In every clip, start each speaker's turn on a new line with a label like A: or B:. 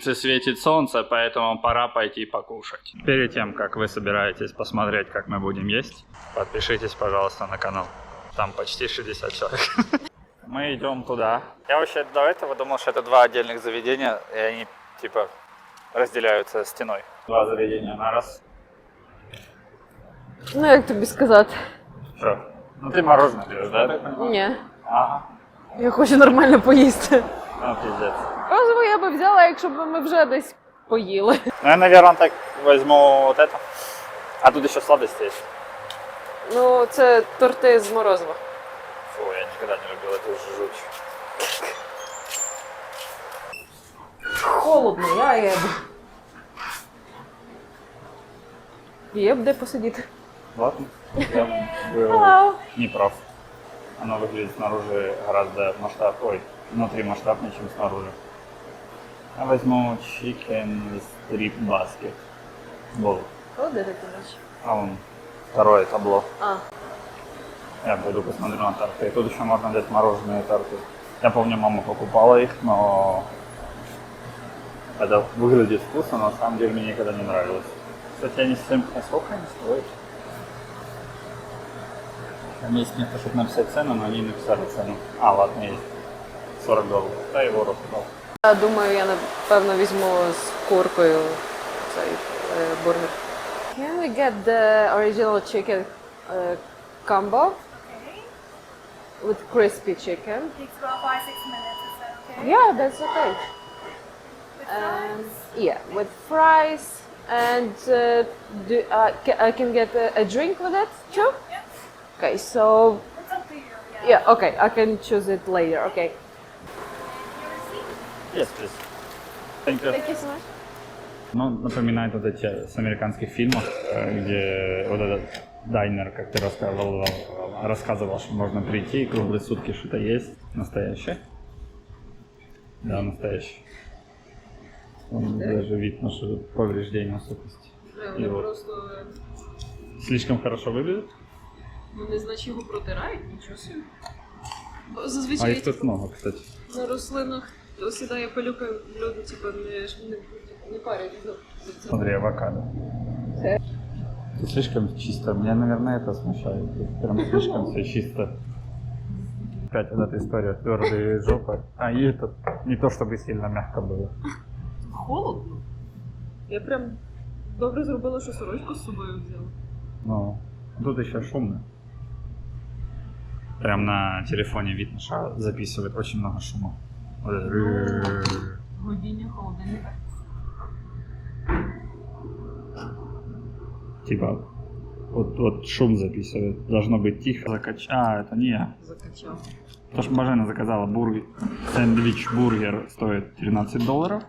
A: Светит солнце, поэтому пора пойти покушать. Перед тем, как вы собираетесь посмотреть, как мы будем есть, подпишитесь, пожалуйста, на канал. Там почти 60 человек. Мы идем туда. Я вообще до этого думал, что это два отдельных заведения, и они типа разделяются стеной. Два заведения на раз.
B: Ну, як тобі сказати?
A: Что? Ну ты мороженое берешь, да? я так понимаю?
B: Ні.
A: Ага.
B: Я хочу нормально поїсти.
A: Ну, пиздец.
B: Розову я би взяла, якщо б ми вже десь поїли.
A: Ну, я, наверное, так возьму вот это. А тут еще сладости есть.
B: Ну, це торти з морозива.
A: Фу, я никогда не любил эту жуть.
B: Холодно, я їду. Є б де посидіти.
A: Ладно. Я был
B: Hello.
A: не прав. Оно выглядит снаружи гораздо масштаб, ой, внутри масштабнее, чем снаружи. Я возьму chicken strip basket. Бол.
B: О, де ти бачиш?
A: А вон второе табло.
B: А,
A: Я пойду посмотрю на торты. Тут еще можно взять мороженые торты. Я помню, мама покупала их, но это выглядит вкусно, но на самом деле мне никогда не нравилось. Кстати, они всем... А сколько они стоят? Там есть место, чтобы написать цену, но они написали цену. А, ладно, есть. 40 долларов. Да, его раскупал.
B: я думаю, я напевно візьму з куркою цей е, бургер. Can we get the original chicken uh, combo with crispy chicken?
C: Takes about five, six minutes. Is that okay?
B: Yeah, that's okay. Um, yeah, with fries and uh, do, uh, ca- I can get a, a drink with it too.
C: Yeah.
B: Okay, so
C: It's up to you. Yeah.
B: yeah, okay, I can choose it later. Okay.
A: Yes, please. Thank you.
B: Thank you so much.
A: Ну, напоминает вот эти с американских фильмов, э, где вот этот дайнер, как ты рассказывал, э, рассказывал, что можно прийти и круглые сутки что-то есть. Настоящее? Да, настоящее. Вон даже видно, что тут повреждения сухости.
B: Вони
A: І от.
B: просто
A: Слишком хорошо выглядит.
B: вони значить його протирають, нічого собі. Бо
A: А
B: зазвичай
A: их тут много, кстати.
B: на рослинах осідає пилюка, люди типу не, ж- не, не парять за, за це.
A: Смотри, авокадо.
B: Э.
A: Тут слишком чисто. Меня, наверное, это смущает. Тут прям слишком все чисто. Опять вот эта история твердые жопы. А и это не то чтобы сильно мягко было.
B: Холодно. Я прям добре зробила, що сорочку з собою взяла.
A: Но тут еще шумно. Прям на телефоне видно, что записывает очень много шума. Вот это.
B: Холодильника.
A: Типа, вот, вот шум записывает. Должно быть тихо. Закач... А, это не я.
B: Закачав.
A: То, что Бажена заказала бургер, сэндвич-бургер стоит 13 долларов.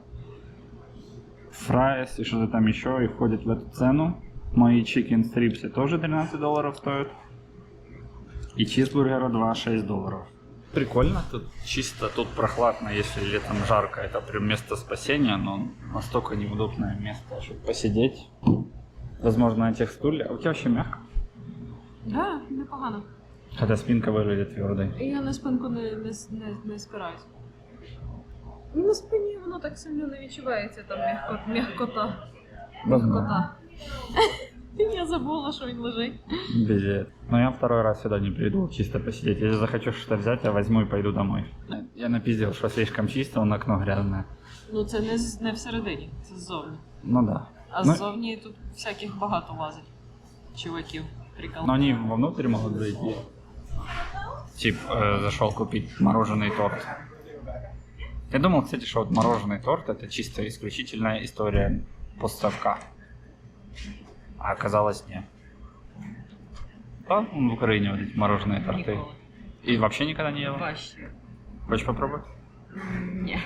A: Фрайс и что-то там еще и входит в эту цену. Мои чикен стрипсы тоже 13 долларов стоят. И чизбургера 2,6 долларов. Прикольно, тут чисто, тут прохладно, если летом жарко, это прям место спасения, но настолько неудобное место, чтобы посидеть. Возможно, на тех стульях. А у тебя вообще мягко.
B: Да, непогано.
A: Хотя спинка выглядит твердой.
B: Я на спинку не, не, не, не спираюсь. На спині воно так сильно не відчувається, там м'яко, м'якота. М'якота. Я забула, що він лежить.
A: Безе. Но я второй раз сюда не приду, чисто посидеть. Если захочу что-то взять, я возьму и пойду домой. Я напиздил, что слишком чисто, вон окно грязное.
B: Ну це не, з- не всередині, це ззовні.
A: Ну да.
B: А
A: Ну-
B: ззовні тут всяких багато лазить. Чуваків. Прикол.
A: Но они вовнутрь могут зайти. Тип, э, зашел купить мороженый торт. Я думал, кстати, что вот мороженый торт это чисто исключительная история поставка. А оказалось нет. Да, в Украине вот эти мороженые торты.
B: Ніколи.
A: И вообще никогда не ела?
B: Важче.
A: Хочешь попробовать?
B: Ні.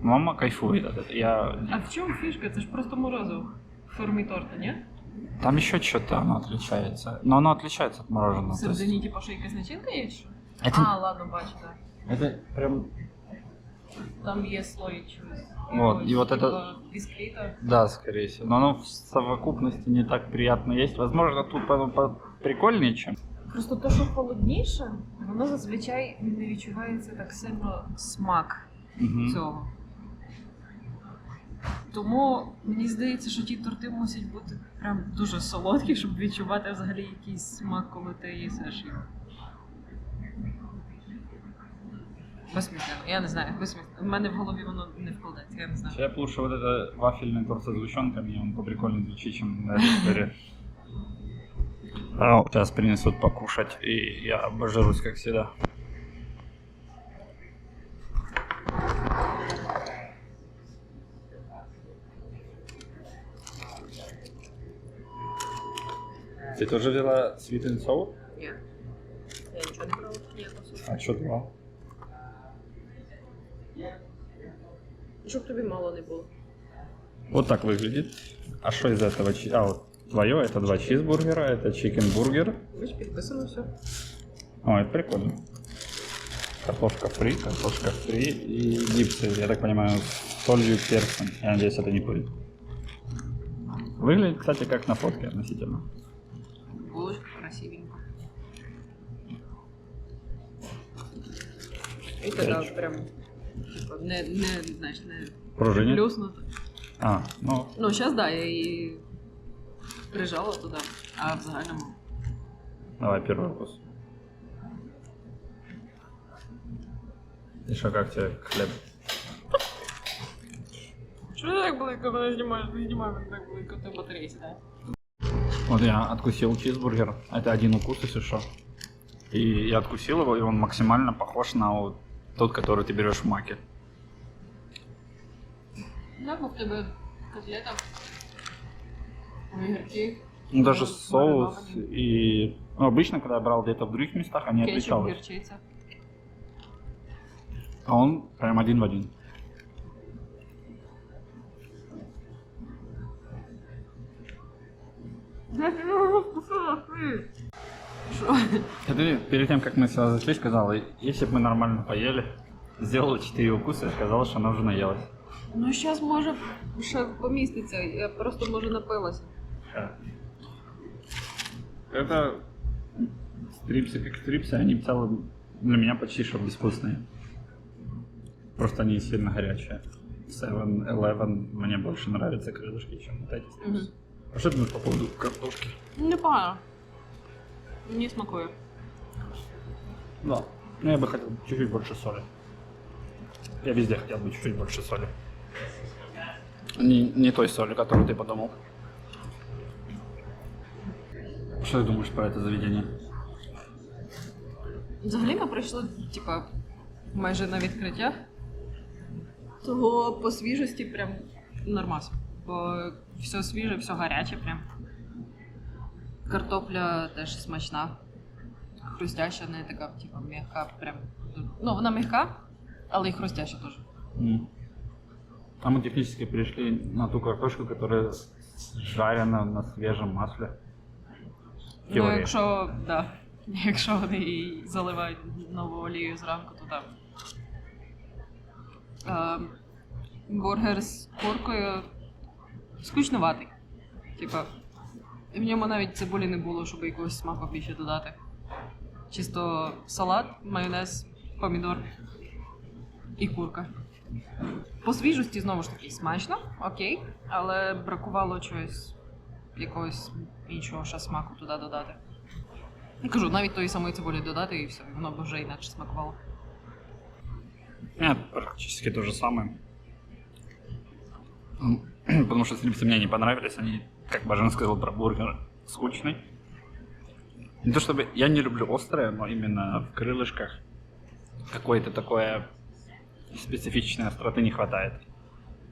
A: Мама кайфует от этого. Я...
B: А в чому фішка? Це ж просто морозиво. В формі торта, ні?
A: Там еще что-то оно отличается. Но оно отличается от мороженого. то есть
B: Всередині, типу, що якась начинка є, чи що?
A: Это,
B: А, ладно, бачу, так.
A: это прям
B: Там є слой чогось.
A: Вот,
B: якогось,
A: і от это-
B: бісквіта.
A: Да, скорее всего. Но оно в совокупности не так приятно есть. Возможно, тут по прикольнее, чем.
B: Просто те, що холодніше, воно зазвичай не відчувається так сильно смак
A: Мгм.
B: цього. Тому мені здається, що ті торти мусять бути прям дуже солодкі, щоб відчувати взагалі якийсь смак, коли ти їсиш його. Безсмісно, я не знаю, безсмісно. У мене в голові воно не вкладається, я не знаю.
A: Я б лучше вот это вафельный торт со сгущенками, он поприкольнее звучит, чем на этой истории. А, сейчас принесут покушать, и я обожрусь, как всегда. Ты тоже взяла sweet and sour?
B: Ні. Я нічого не брала, ніякого
A: А что два?
B: Щоб тобі мало не було.
A: Вот так выглядит. А что из этого? чи- А, вот твое, это два чизбургера, это чикенбургер.
B: Ось підписано все.
A: О, это прикольно. Картошка фри, картошка фри и дипсы, я так понимаю, с солью и перцем. Я надеюсь, это не пыль. Выглядит, кстати, как на фотке относительно.
B: Булочка красивенько. І
A: така
B: прям, типа, не, не, знаєш, не
A: Пружинит?
B: плюснуто.
A: А, ну,
B: Ну, зараз да, я її прижала туди, а в загальному.
A: давай первый вкус. И что, как тебе хлеб?
B: Що ти так близько мене знімаєш? Не знімай мене так близько, ти батареї сідає.
A: Вот я откусил чизбургер. Это один укус, если что. И я откусил его, и он максимально похож на вот тот, который ты берешь в маке.
B: Як в тебе котлета? Огірки.
A: Ну, даже
B: Ну,
A: соус и... Ну, обычно, когда я брал где-то в других местах, они
B: Кетчуп,
A: отличались.
B: гірчиця.
A: А он прям один в один.
B: Що?
A: А Ты перед тем, как мы сюда зашли, сказал, если бы мы нормально поели, сделала 4 укуса и сказала, что она уже наелась.
B: Ну, зараз може ще поміститься, я просто може напилася.
A: Это стрипсы как стрипсы, они в целом для меня почти что безвкусные. Просто они сильно горячие. 7-Eleven мне больше нравятся крылышки, чем вот эти стрипсы. А что ты думаешь по поводу картошки?
B: Непогано. Мені смакує.
A: Да. Ну, я бы хотел чуть-чуть больше соли. Я везде хотел бы чуть-чуть больше соли. Не, не той соли, которую ты подумал. Что ты думаешь про это заведение?
B: Взагалі ми прийшли, типа, майже на відкриття. Того по свіжості прям нормас. Бо все свіже, все гаряче прям. Картопля теж смачна. Хрустяща, не така, типа, м'яка, прям. Ну, вона м'яка, але і хрустяща теж.
A: М. А мы технически перешли на ту картошку, которая жарена на свежем масле.
B: Ну, якщо, да, якщо вони її заливають нову олію зранку, то так. Ем, бургер з куркою скучноватий. Типа, в ньому навіть цибулі не було, щоб якогось смаку більше додати. Чисто салат, майонез, помідор і курка. По свіжості знову ж таки смачно, окей, але бракувало чогось якогось іншого ще смаку туди додати. Я кажу, навіть тої самої цибулі додати і все, воно б вже інакше смакувало.
A: Нет, практически то же самое. Потому что стрипсы мне не понравились, они, как Бажен сказал про бургер, скучный. Не то чтобы я не люблю острое, но именно в крылышках какое-то такое специфичной остроты не хватает.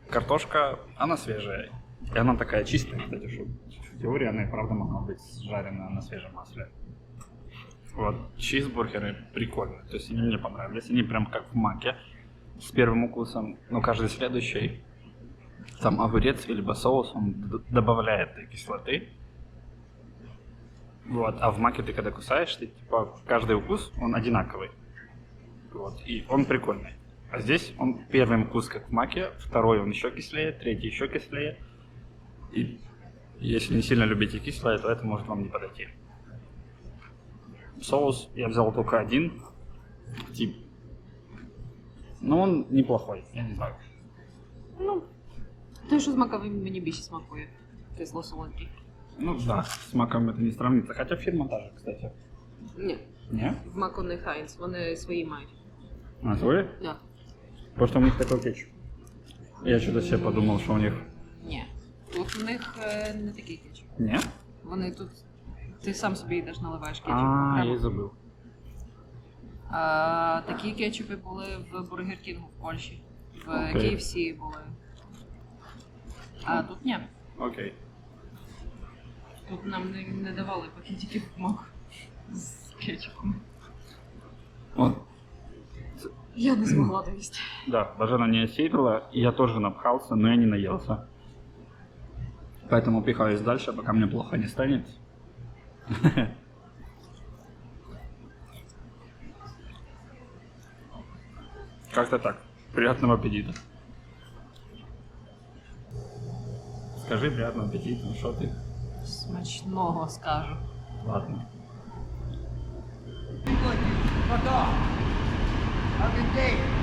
A: Картошка, она свежая. И она такая чистая, кстати, что в теории она и правда могла быть жарена на свежем масле. Вот, чизбургеры прикольные. То есть они мне понравились. Они прям как в маке. С первым укусом, ну, каждый следующий. Там огурец либо соус, он добавляет этой кислоты. Вот, а в маке ты когда кусаешь, ты типа каждый укус, он одинаковый. Вот, и он прикольный. А здесь он первый вкус как в маке, второй он еще кислее, третий еще кислее. И если не сильно любите кислое, то это может вам не подойти. Соус я взял только один тип. Но он неплохой, я не знаю.
B: Ну, те, що з маковим мені більше смакує. Кисло солодкий.
A: Ну да, с маком это не сравнится. Хотя фирма та же, кстати.
B: Ні,
A: Не?
B: в маку не Хайнс, вони свої мають.
A: А твой?
B: Да.
A: Потому что у них такой кетчуп. Я что-то себе подумал, что у них...
B: Ні. Тут у них е, не такий кетчуп.
A: Не?
B: Вони тут. Ти сам собі йдеш наливаєш кетчуп.
A: А,
B: окремо.
A: я и забыл.
B: А, такі кетчупи були в Бургер Кінгу в Польщі. В
A: Окей.
B: KFC були. А тут ні.
A: Окей.
B: Тут нам не, не давали пакетиків мак з кетчупом.
A: Вот.
B: Я не змогла доїсти.
A: Да, Бажена не осилила, и я тоже напхался, но я не наелся. Поэтому пихаюсь дальше, пока мне плохо не станет. Как-то так. Приятного аппетита. Скажи приятного аппетита, что ты?
B: Смачного скажу.
A: Ладно.
D: A good day.